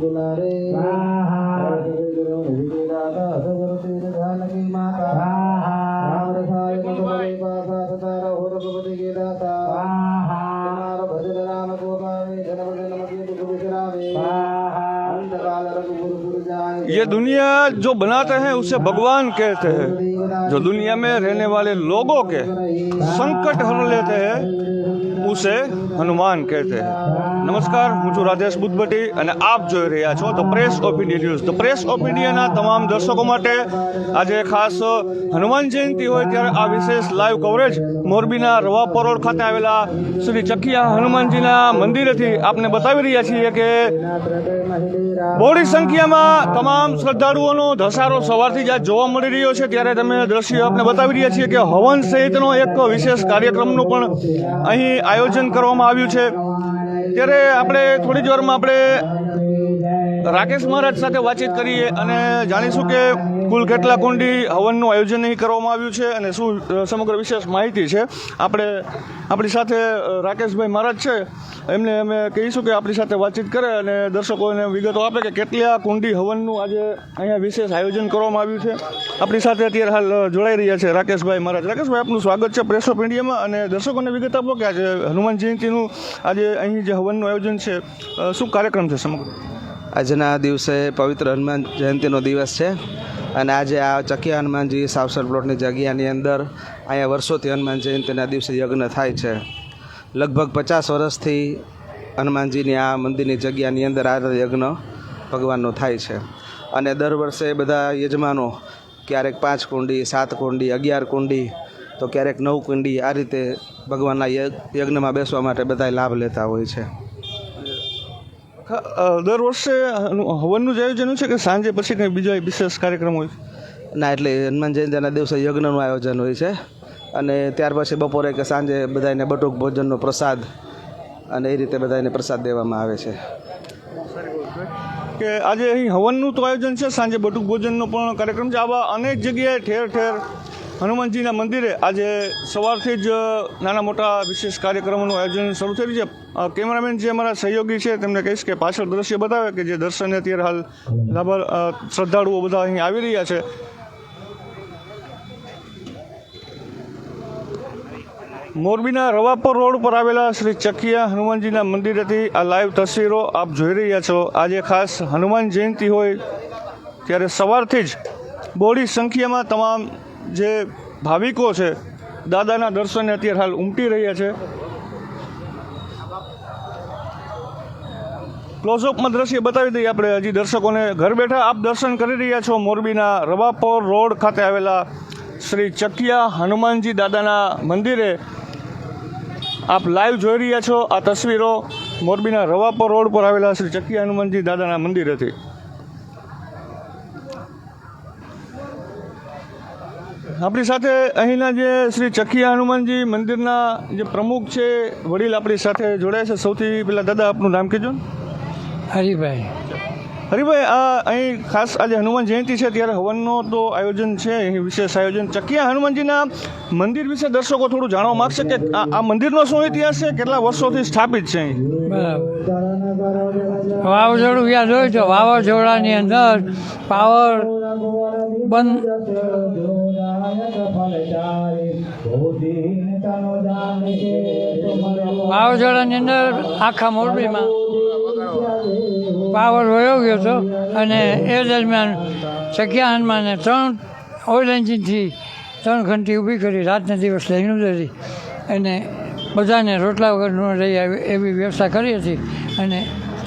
दुलारे जानकी माता राम रसाय मधुबले पासा सदा रहो रघुपति के दाता कुमार भजन राम को पावे जन्म जन्म के दुख बिसरावे अंतकाल रघुपुर पुर जाए ये दुनिया जो बनाते हैं उसे भगवान कहते हैं। जो दुनिया में रहने वाले लोगों के संकट हर लेते हैं ઉસે હનુમાન કહેતે નમસ્કાર, હું છું રાધેશ બુદ્ધભટ્ટી અને આપ જોઈ રહ્યા છો the press of India news. The press of ઇન્ડિયાના તમામ દર્શકો માટે આજે ખાસ હનુમાન જયંતિ હોય ત્યારે આ વિશેષ લાઈવ કવરેજ મોરબીના રવા પરોળ ખાતે આવેલા શ્રી ચકિયા હનુમાનજીના મંદિરેથી આપને બતાવી રહ્યા છીએ કે બોડી સંખ્યામાં તમામ શ્રદ્ધાળુઓનો ધસારો સવારથી જ જોવા મળી રહ્યો છે. ત્યારે તમે દ્રશ્ય આપને બતાવી રહ્યા છીએ કે હવન સહિતનો એક વિશેષ કાર્યક્રમનું પણ અહીં આ આયોજન કરવામાં આવ્યું છે. ત્યારે આપણે થોડી જ વારમાં આપણે રાકેશ મહારાજ સાથે વાતચીત કરીએ અને જાણીશું કે કુલ કેટલા કુંડી હવનનું આયોજન અહીં કરવામાં આવ્યું છે અને શું સમગ્ર વિશેષ માહિતી છે. આપણે, આપણી સાથે રાકેશભાઈ મહારાજ છે. એમને અમે કહીશું કે આપણી સાથે વાતચીત કરે અને દર્શકોને વિગતો આપે કે કેટલા કુંડી હવનનું આજે અહીંયા વિશેષ આયોજન કરવામાં આવ્યું છે. આપણી સાથે અત્યારે હાલ જોડાઈ રહ્યા છે રાકેશભાઈ મહારાજ. રાકેશભાઈ, આપનું સ્વાગત છે પ્રેસ ઓફ ઇન્ડિયામાં અને દર્શકોને વિગત આપો કે આજે હનુમાન જયંતિનું આજે અહીં જે હવનનું આયોજન છે શું કાર્યક્રમ છે સમગ્ર? આજના દિવસે પવિત્ર હનુમાન જયંતિનો દિવસ છે અને આજે આ ચકિયા હનુમાનજી સાવસર પ્લોટની જગ્યાની અંદર અહીંયા વર્ષોથી હનુમાન જયંતિના દિવસે યજ્ઞ થાય છે. લગભગ પચાસ વર્ષથી હનુમાનજીની આ મંદિરની જગ્યાની અંદર આ યજ્ઞ ભગવાનનો થાય છે. અને દર વર્ષે બધા યજમાનો ક્યારેક પાંચ કુંડી, સાત કુંડી, અગિયાર કુંડી, તો ક્યારેક નવ કુંડી આ રીતે ભગવાનના યજ્ઞમાં બેસવા માટે બધા લાભ લેતા હોય છે. દર વર્ષે હવનનું જ આયોજન છે કે સાંજે પછી કંઈ બીજા વિશેષ કાર્યક્રમ હોય ના એટલે હનુમાન જયંતિના દિવસે યજ્ઞનું આયોજન હોય છે. અને ત્યાર પછી બપોરે કે સાંજે બધાને બટુક ભોજનનો પ્રસાદ અને એ રીતે બધાને પ્રસાદ દેવામાં આવે છે. કે આજે અહીં હવનનું તો આયોજન છે સાંજે બટુક ભોજનનો પણ કાર્યક્રમ છે. આવા અનેક જગ્યાએ ઠેર ઠેર હનુમાનજીના મંદિરે આજે સવારથી જ નાના મોટા વિશેષ કાર્યક્રમોનું આયોજન શરૂ રહ્યું છે. કેમેરામેન જે અમારા સહયોગી છે, તેમને કહીશ કે પાછળ દ્રશ્ય બતાવે કે જે દર્શને અત્યારે હાલ લાભ શ્રદ્ધાળુઓ બધા અહીં આવી રહ્યા છે. મોરબીના રવાપર રોડ પર આવેલા શ્રી ચકિયા હનુમાનજીના મંદિરેથી આ લાઈવ તસવીરો આપ જોઈ રહ્યા છો. આજે ખાસ હનુમાન જયંતિ હોય ત્યારે સવારથી જ બહોળી સંખ્યામાં તમામ જે ભાવિકો છે, દાદાના દર્શને અત્યારે હાલ ઉમટી રહ્યા છે. ક્લોઝઅપમાં દ્રશ્ય બતાવી દઈએ આપણે. હજી દર્શકોને ઘર બેઠા આપ દર્શન કરી રહ્યા છો મોરબીના રવાપોર રોડ ખાતે આવેલા શ્રી ચકિયા હનુમાનજી દાદાના મંદિરે. આપ લાઈવ જોઈ રહ્યા છો આ તસવીરો મોરબીના રવાપોર રોડ પર આવેલા શ્રી ચકિયા હનુમાનજી દાદાના મંદિરેથી. આપણી સાથે અહીંના જે શ્રી ચકિયા હનુમાનજી મંદિરના જે પ્રમુખ છે, વડીલ આપણી સાથે જોડાય છે. સૌથી પહેલાં દાદા, આપનું નામ કહેજો. હરિભાઈ. હરિભાઈ, આ અહીં ખાસ આજે હનુમાન જયંતિ છે, ત્યારે હવનનો તો આયોજન છે, અહીં વિશેષ આયોજન. ચકિયા હનુમાનજીના મંદિર વિશે દર્શકો થોડું જાણવા માગશે કે આ મંદિરનો શું ઇતિહાસ છે, કેટલા વર્ષોથી સ્થાપિત છે અહીં? વાવાઝોડું યાદ હોય તો વાવાઝોડાની અંદર પાવર બંધ. વાવાઝોડાની અંદર આખા મોરબીમાં. પાવર વયો ગયો હતો અને એ દરમિયાન સખ્યા હનુમાને ત્રણ ઓઇલ એન્જિનથી ત્રણ ઘંટી ઊભી કરી, રાતને દિવસ લઈને ઉતરી અને બધાને રોટલા વગર ન રહી આવી એવી વ્યવસ્થા કરી હતી. અને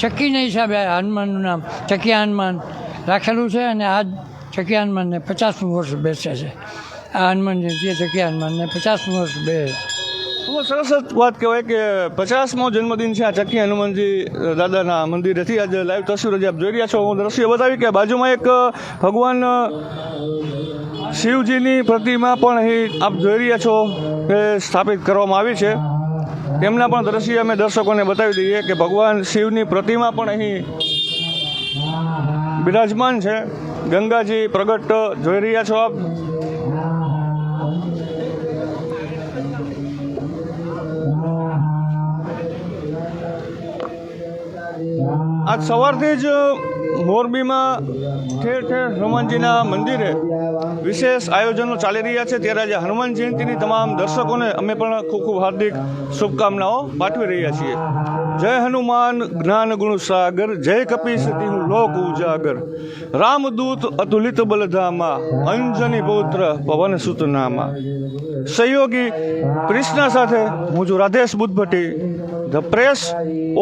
ચક્કીના હિસાબે હનુમાનનું નામ ચકિયા હનુમાન રાખેલું છે અને આ ચકિયા હનુમાનને પચાસમું વર્ષ બેસે છે. આ હનુમાન જે ચકિયા હનુમાનને પચાસમું વર્ષ બે બહુ સરસ વાત કહેવાય કે પચાસમો જન્મદિન છે આ ચક્કી હનુમાનજી દાદાના મંદિરેથી. આજે લાઈવ તસવીરો જે આપ જોઈ રહ્યા છો, હું દ્રશ્ય બતાવી કે બાજુમાં એક ભગવાન શિવજીની પ્રતિમા પણ અહીં આપ જોઈ રહ્યા છો એ સ્થાપિત કરવામાં આવી છે. તેમના પણ દ્રશ્ય અમે દર્શકોને બતાવી દઈએ કે ભગવાન શિવની પ્રતિમા પણ અહીં બિરાજમાન છે. ગંગાજી પ્રગટ જોઈ રહ્યા છો આપ. આજ સવારથી જ મોરબીમાં ઠેર ઠેર હનુમાનજીના મંદિરે વિશેષ આયોજનો ચાલી રહ્યા છે. ત્યારે આજે હનુમાન જયંતિની તમામ દર્શકોને અમે પણ ખૂબ ખૂબ હાર્દિક શુભકામનાઓ પાઠવી રહ્યા છીએ. જય હનુમાન જ્ઞાન ગુણ સાગર, જય કપી હું લોક ઉજાગર. રામદૂત અતુલિત બલધામા, અંજની પૌત્ર પવન સુતનામા. સહયોગી ક્રિષ્ના સાથે હું છું Radhesh Buddhabhatti, the press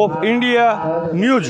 of India news.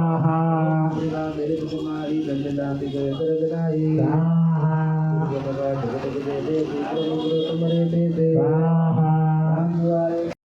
కుమారి గజదాంతి జయగజనాయి జగదగా జగదగజే దేవి గురు గురు సమరే తే దేవా